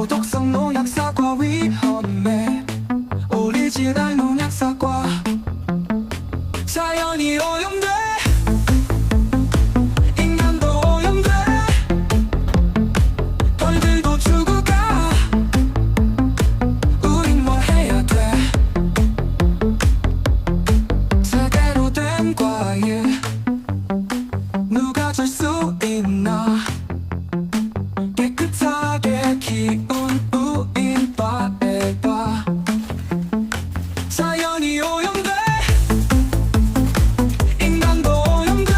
고독성 농약사과 위험해. 오리지널 농약사과. 자연이 오염돼 기운 우인 바에바. 사연이 오염돼. 인간도 오염돼.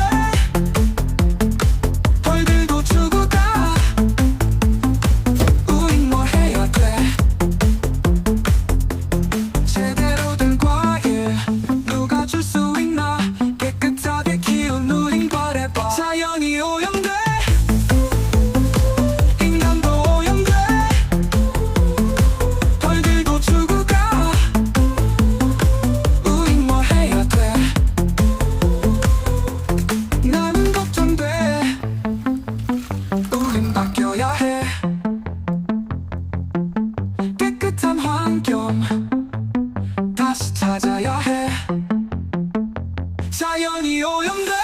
벌들도 죽었다. 우인 뭐 해야 돼? 제대로 된 과일 누가 줄 수 있나? 깨끗하게 키운 우린 바래봐. 사연이 오염돼. 찾아야 해. 자연이 오염돼.